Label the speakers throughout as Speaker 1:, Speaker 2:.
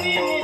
Speaker 1: कोणी निंदा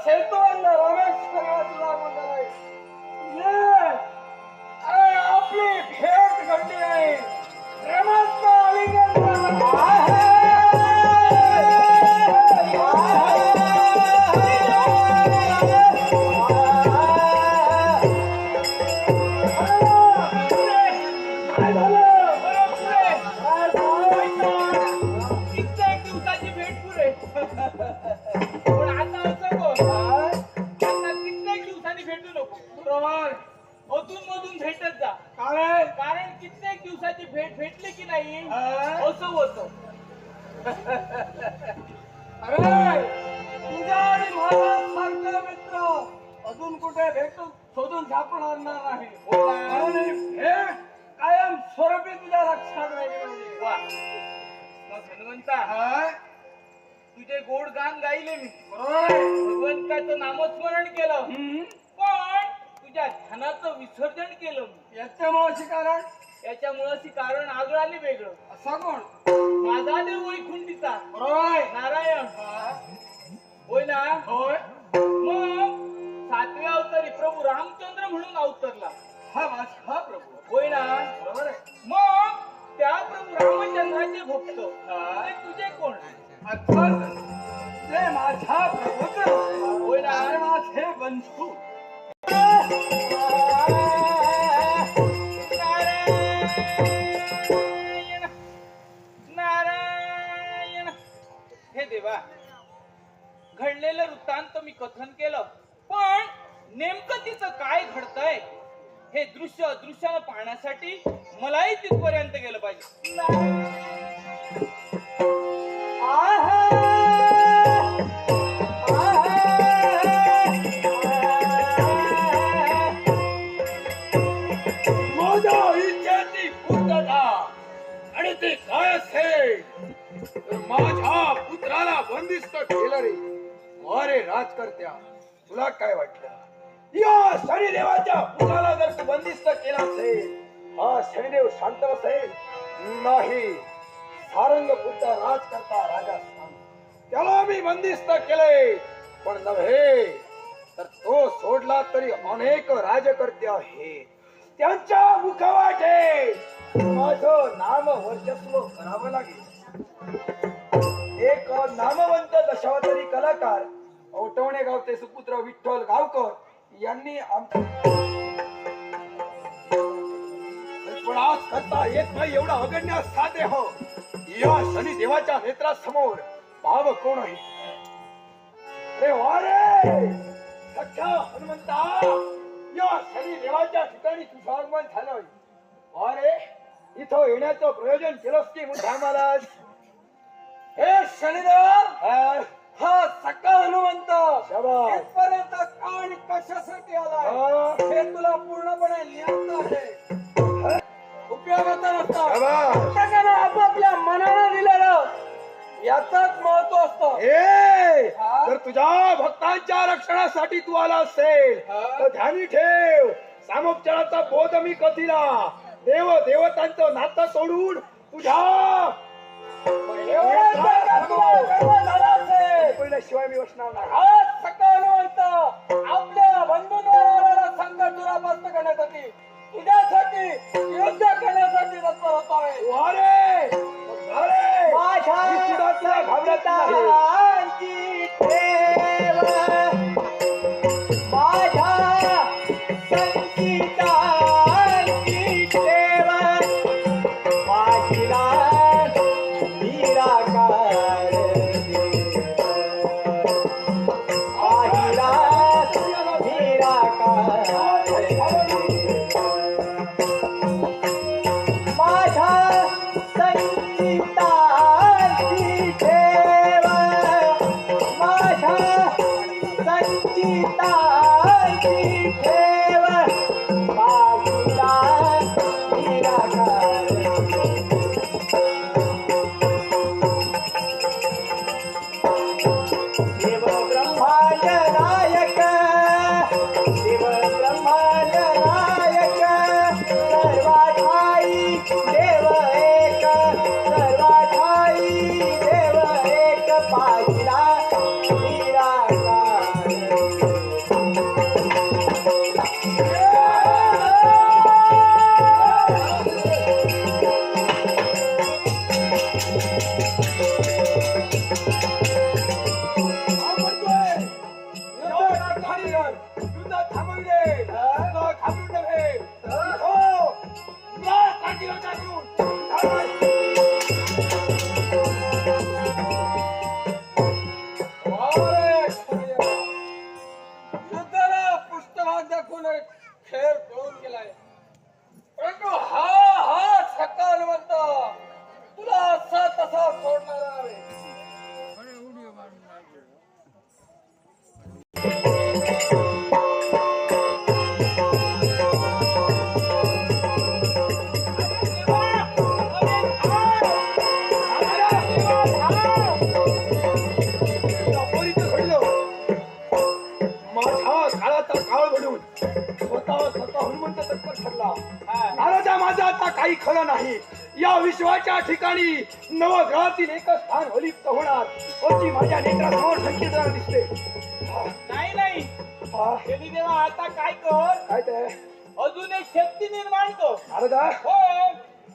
Speaker 1: या
Speaker 2: सेतुबंद रामेश्वराला तुला ये! अरे आपली भेट घडली आहे. प्रेमाचं आलिंगन
Speaker 3: नाही? असं होतं
Speaker 2: अरे तुझा आणि माझा सारखा मित्र अजून कुठे भेटू शोधून सापडणार नाही ही कायम स्वरूपी तुझ्या लक्षात राहिली पाहिजे.
Speaker 3: वा मग हनुमंता
Speaker 2: हा?
Speaker 3: तुझे गोड गान गायले मी. भगवंताचं नामस्मरण केलं. पण तुझ्या ध्यानाचं विसर्जन केलं मी
Speaker 2: याच्या मावशी कारण
Speaker 3: याच्यामुळं ती कारण आगळं आणि वेगळं.
Speaker 2: असा कोण
Speaker 3: माझा देव वैकुंठीचा.
Speaker 2: आहे.
Speaker 3: नारायण? होय ना?
Speaker 2: होय.
Speaker 3: मग सातव्या अवतारी प्रभू रामचंद्र म्हणून अवतरला.
Speaker 2: हा हा प्रभू.
Speaker 3: होय ना?
Speaker 2: बरोबर आहे.
Speaker 3: मग त्या प्रभू रामचंद्राचे भक्त. ते तुझे कोण?
Speaker 2: ते माझा प्रभूच
Speaker 3: होय ना?
Speaker 2: माझे बंधू.
Speaker 3: घडलेलं वृत्तांत मी कथन केलं. पण नेमकं तिचं काय घडतंय हे दृश्य अदृश्यानं पाहण्यासाठी मलाही तिथपर्यंत गेलं पाहिजे.
Speaker 2: माझ्या आणि ते काय माझ्या पुत्राला बंदिस्त केलं रे. अरे राजकर्त्या तुला काय वाटलं? या शनिदेवाच्या पुराला जर तू बंदिस्त केला असेल हा शनिदेव शांत असेल? नाही. सारंग राजकर्ता राजा त्याला मी बंदिस्त केले पण नव्हे तर तो सोडला तरी अनेक राजकर्ते आहेत. त्यांच्या मुखवाटे माझं नाम वर्चस्व करावं लागेल. एक नामवंत दशावतारी कलाकार औटवणे गावचे सुपुत्र विठ्ठल गावकर यांनी पण आज करता येत नाही एवढा अगण्य साधे हो. या शनी देवाच्या नेत्रासमोर भाव कोण आहे रे रे! सख्या हनुमंता या शनी देवाच्या ठिकाणी तुझं आगमन झालं वारे इथं येण्याचं प्रयोजन केलंस की मुद्दा महाराज? हे शनिदेव! हा सक्का हनुमंत. इथपर्यंत का आणि कशासाठी आला हे. तुला पूर्णपणे ज्ञात आहे. उपयोगाचा नसता. प्रत्येकानं आपापल्या मनानं दिलेलं याचाच महत्त्व असतं.
Speaker 1: जर तुझ्या भक्तांच्या रक्षणासाठी तू आला असेल तर ध्यानी ठेव. सामोपचाराचा बोध मी कथीला देव देवतांचं नातं सोडून तुझ्या शिवाय मी वचणार नाही.
Speaker 2: आज सकाळ आपल्या बंधूंवर आलेला संकट दुरापास्त करण्यासाठी तुझ्यासाठी युद्ध करण्यासाठी तत्पर
Speaker 1: अरे अरे
Speaker 2: माझ्या
Speaker 1: घाबरत
Speaker 4: न थांबविले न घाबरून नव्हे न काठीला टाकून नवग्रहातील एकच स्थान अलिप्त होणार अशी माझ्या नेत्रासमोर संकेत दिसते
Speaker 3: नाही. नाही शनी देवा आता काय कर?
Speaker 4: काय ते
Speaker 3: अजून एक शक्ती निर्माण कर.
Speaker 4: नारदा
Speaker 3: हो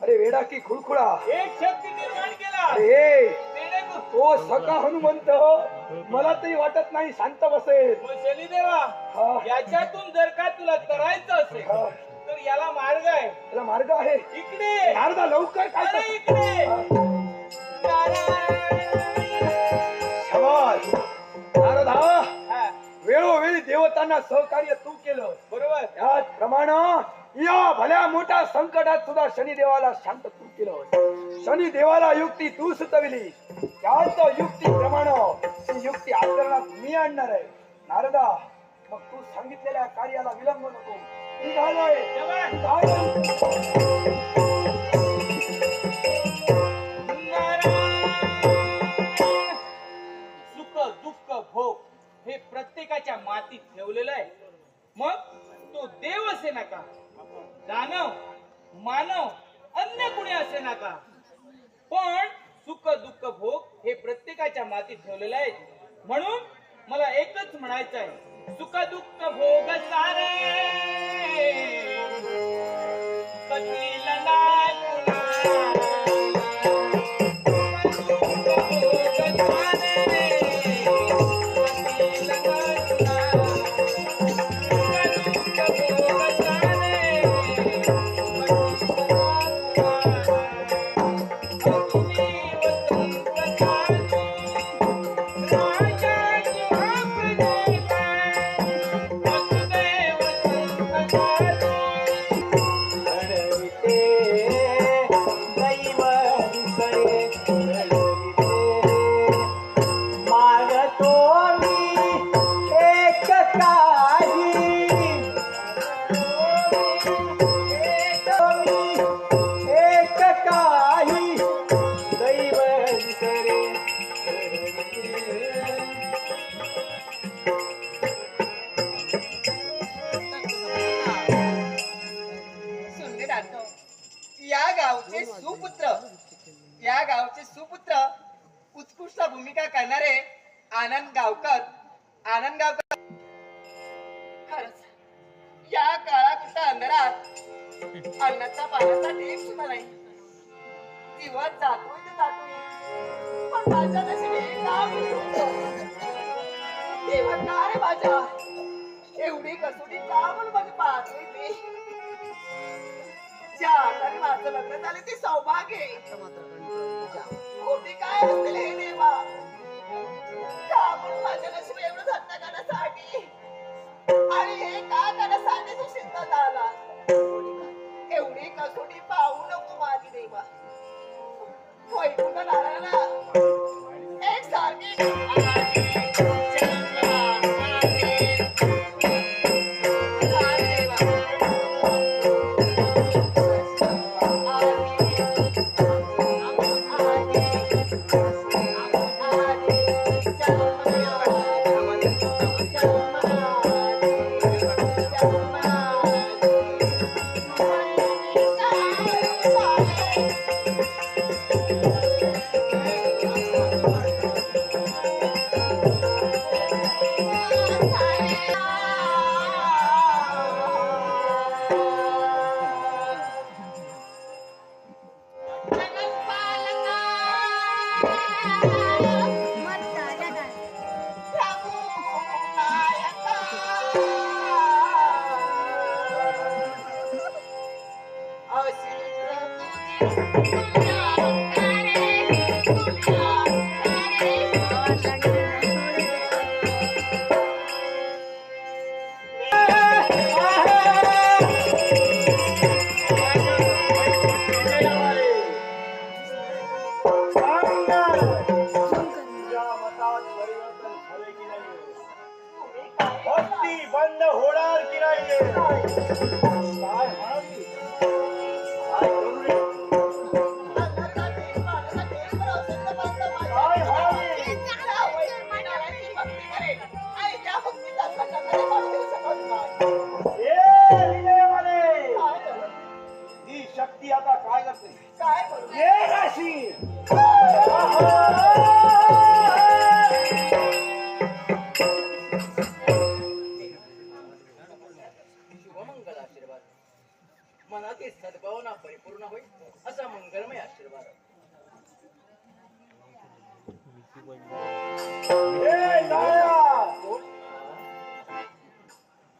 Speaker 4: अरे वेडा की खुळखुळा.
Speaker 3: एक शक्ती निर्माण केला.
Speaker 4: अरे
Speaker 3: जेणेकरून
Speaker 4: तो सका हनुमंत मला तरी वाटत नाही शांत बसेल.
Speaker 3: मग
Speaker 4: हा,
Speaker 3: याच्यातून जर का तुला करायचं असेल
Speaker 4: हा.
Speaker 3: तर याला मार्ग आहे.
Speaker 4: त्याला मार्ग आहे.
Speaker 3: इकडे.
Speaker 4: नारदा लवकर काय
Speaker 3: अरे
Speaker 4: कर-
Speaker 3: इकडे.
Speaker 4: हा.
Speaker 3: नारायण.
Speaker 4: शाबास. नारदा
Speaker 3: हा,
Speaker 4: वेळोवेळी देवतांना सहकार्य तू केलं.
Speaker 3: बरोबर.
Speaker 4: त्याचप्रमाणे या भल्या मोठ्या संकटात सुद्धा शनिदेवाला शांत तू केलं. शनिदेवाला युक्ती तू सुचविली. त्याच युक्ती प्रमाणे ती युक्ती आचरणात मी आणणार आहे. नारदा मग तू सांगितलेल्या कार्याला विलंब नको.
Speaker 3: सुख दुःख भोग हे प्रत्येकाच्या मातीत ठेवलेलं आहे. मग तो देव असे नका. दानव मानव अन्य कुणी असे नका. पण सुख दुःख भोग हे प्रत्येकाच्या मातीत ठेवलेलं आहे. म्हणून
Speaker 5: अंधारात अन्नाचा पाण्याचा ढेप सुद्धा नाही दिवस जातोय ते जातोय. पण माझ्या नशिबी का मिळतो देवा रे माझ्या. एवढी कसोटी का म्हणून माझी पाहतोय ती? ज्या हाताने माझं लग्न झाले ते सौभाग्य आहे. खोटी काय असतील हे देवा? का म्हणून माझ्या नशीब एवढं धंदा करण्यासाठी? आणि हे का त्याला तू सिद्ध झाला एवढी कसोटी पाहू नको माझी देवा? वैकुंठ नारायणा? एक सारखी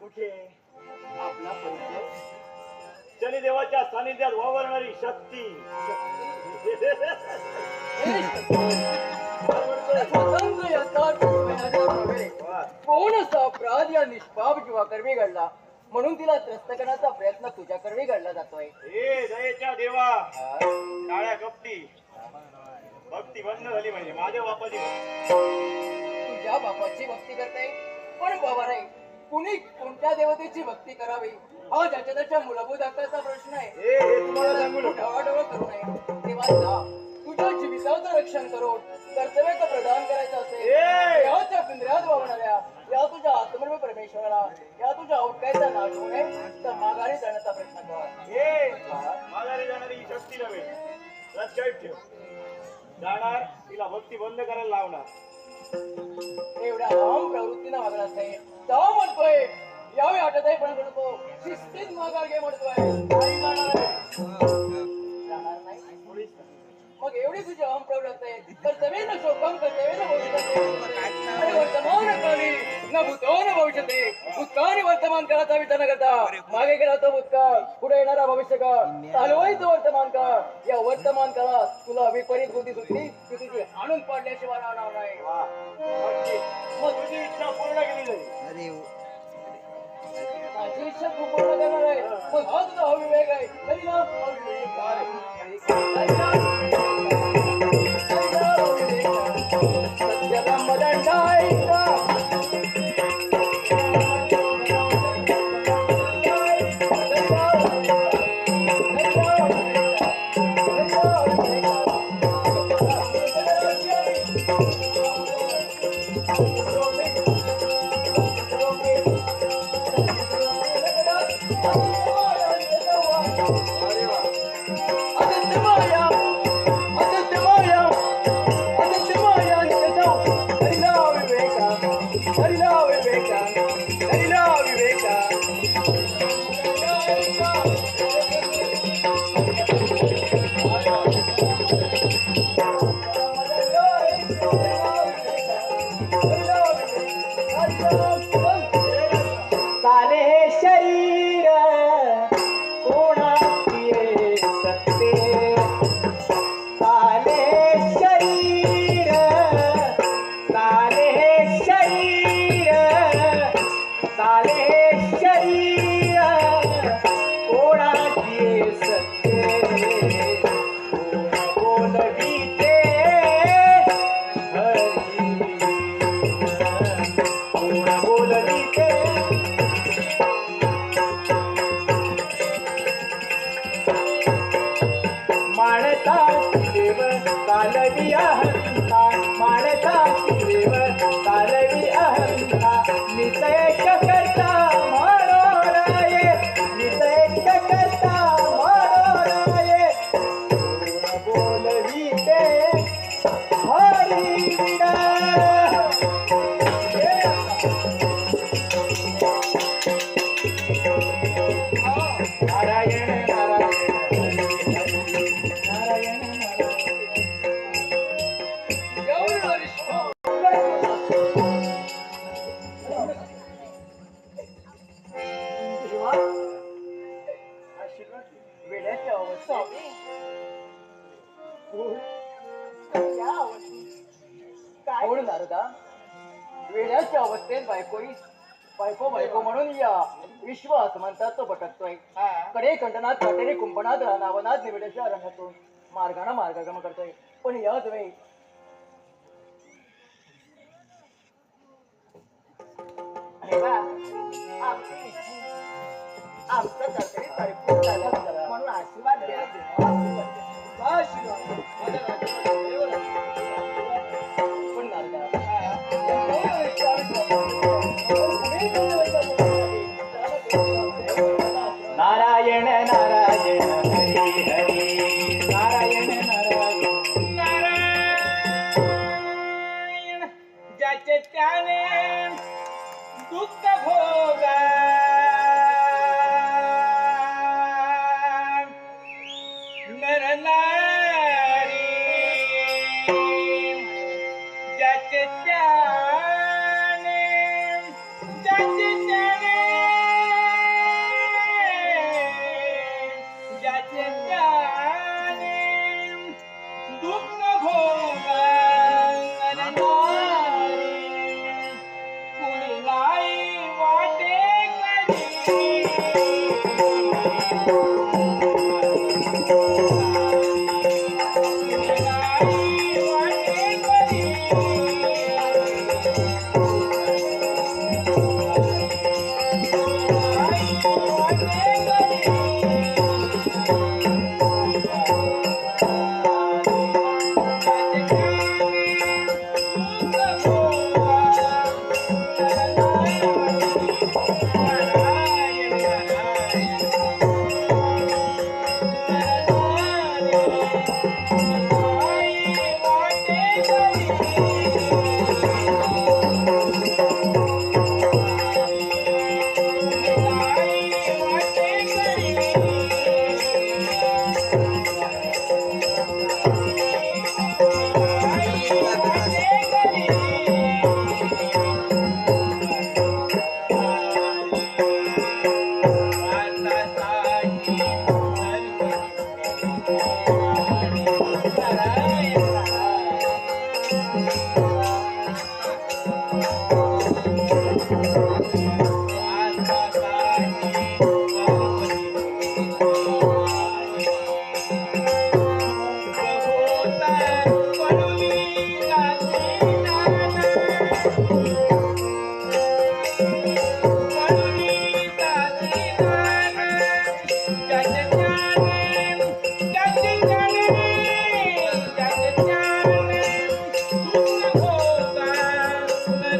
Speaker 6: कुठे?
Speaker 7: आपला परिचय
Speaker 6: शनिदेवाच्या सानिध्यात वावरणारी शक्ती.
Speaker 7: कोण असा अपराध या निष्पाप किंवा कर्मी घडला म्हणून तिला त्रस्त करण्याचा प्रयत्न तुझ्या कर्मी घडला जातोय.
Speaker 6: ए दयेच्या देवा! काळ्या कपटी. भक्ती बंद झाली म्हणजे माझ्या बापाची.
Speaker 7: तुझ्या बापाची भक्ती करते पण बाबा रे कुणी कोणत्या देवतेची भक्ती करावी? हा ज्याच्या त्याच्या मूलभूत हक्काचा प्रश्न आहे.
Speaker 6: ए तुम्हाला सांगू नका.
Speaker 7: ढवळढवळ करू नये. तेव्हा जा. तुझ्या जीविताचं रक्षण करून कर्तव्याचं प्रदान करायचं असेल. पिंजऱ्यात या तुझ्या आत्मर्म परमेश्वराला या तुझ्या औकायचा नाश नये तर माघारी जाण्याचा प्रयत्न कर.
Speaker 6: माघारी जाणारी शक्ती नव्हे. लक्षात ठेव. जाणार तिला भक्ती बंद करायला लावणार
Speaker 7: एवढ्या अहम प्रवृत्तीनं वागणार नाही तेव्हा म्हणतोय यावेळी आठत आहे पण म्हणतो शिस्तीत माघार घे म्हणतोय
Speaker 6: नाही जाणार आहे.
Speaker 7: जाणार नाही
Speaker 6: मुळीच नाही.
Speaker 7: मग एवढी तुझी अहम प्रवृत्त आहे. कर्तव्येन शोकम कर्तव्येन भविष्यते आणि वर्तमान काली न भूतो न भविष्यते भूतकाळी वर्तमान काळाचा विचार न करता. मागे गेला तो भूतकाळ पुढे येणारा भविष्य काळ चालवायचं वर्तमान काळ. या वर्तमान काळात तुला विपरीत बुद्धी सुटली की तुझी आणून पाडल्याशिवाय राहणार नाही.
Speaker 6: मग तुझी इच्छा पूर्ण केली जाईल
Speaker 7: माझी इच्छा तू पूर्ण करणार आहे. मग हा तुझा अविवेक आहे. तरी ना अविवेक सत्याला
Speaker 6: विडा
Speaker 7: कुंपणात पाटेने कुंपणात रानावनात निवड्याच्या रंगातून मार्गाने मार्गक्रम करतोय. पण याच वेळी
Speaker 3: आमचं काहीतरी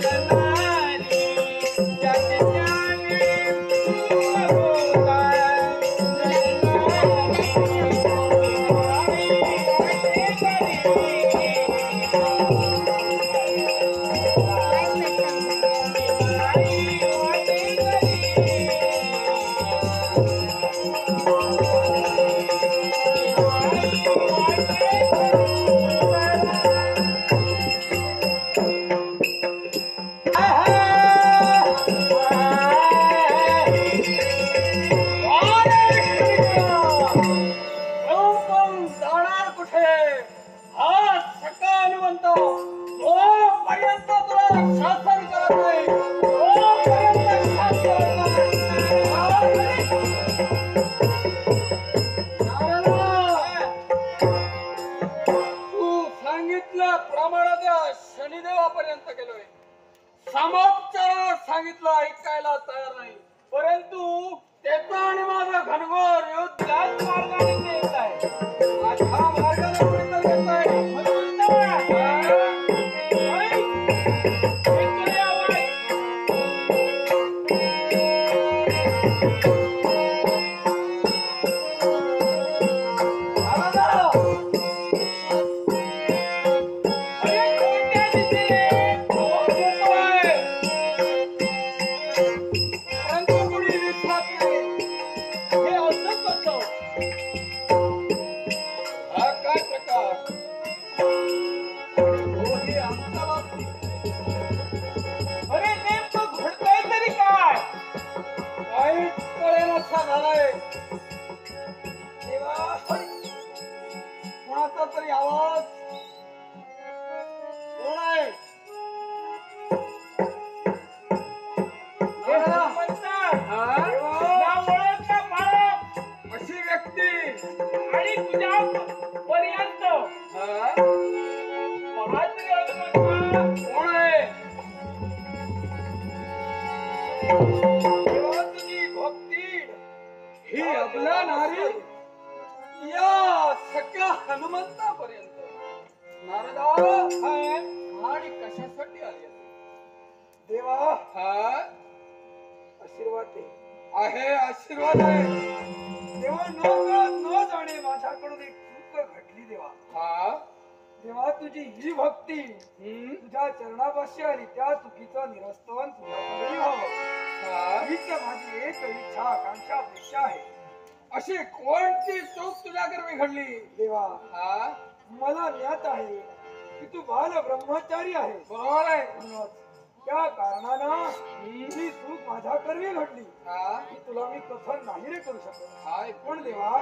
Speaker 2: जाणार
Speaker 4: माझ्याकडून एक चूक घडली देवा.
Speaker 2: हा?
Speaker 4: देवा तुझी ही भक्ती. तुझ्या चरणापाशी आली त्या चुकीचं निरस्तवन तुझ्याकडे व्हावं. हीच माझी एक इच्छा आकांक्षा अपेक्षा आहे.
Speaker 2: अशी कोणती चूक तुझ्याकडे घडली
Speaker 4: देवा?
Speaker 2: हा?
Speaker 4: मला ज्ञात आहे की तू बाल ब्रह्मचारी आहे
Speaker 2: बरोबर आहे.
Speaker 4: म्हणूनच त्या कारणानं ही चूक माझ्या कर्मी घडली.
Speaker 2: हा?
Speaker 4: तुला मी कथन नाही रे करू शकत.
Speaker 2: हाय
Speaker 4: पण देवा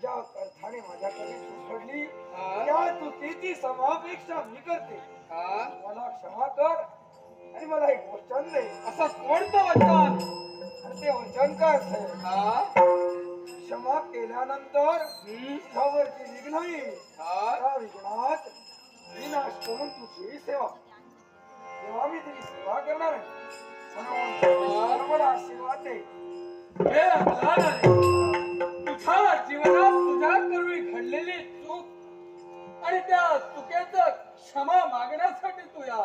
Speaker 4: ज्या अर्थाने माझ्याकडे
Speaker 2: हा.
Speaker 4: त्या चुकीची समापेक्षा मी करते. मला क्षमा कर. आणि मला एक वचन दे.
Speaker 2: असं कोणतं वचन?
Speaker 4: आणि ते वचन काय असेल? क्षमा केल्यानंतर
Speaker 2: हम्म.
Speaker 4: तुझ्यावर जी विघ्न येईल त्या विघ्नात विनाश करून तुझी सेवा. तेव्हा मी तुझी सेवा करणार आहे. म्हणून मला आशीर्वाद दे.
Speaker 2: आणि त्या चुकेच क्षमा मागण्यासाठी तू या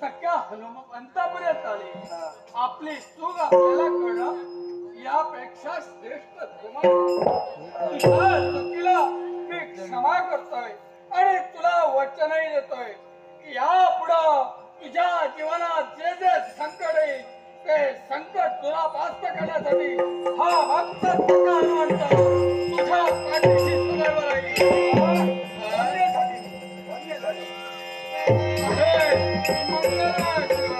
Speaker 2: सख्या हनुमंतापर्यंत आले. आपली चूक आपल्याला कळ यापेक्षा श्रेष्ठ चुकीला मी क्षमा करतोय आणि तुला वचनही देतोय. या पुढं तुझ्या जीवनात जे जे संकट येईल ते संकट तुला पास्त करण्यासाठी हा भक्त तुझ्या पाठीशी सदैव राहील. Thank you.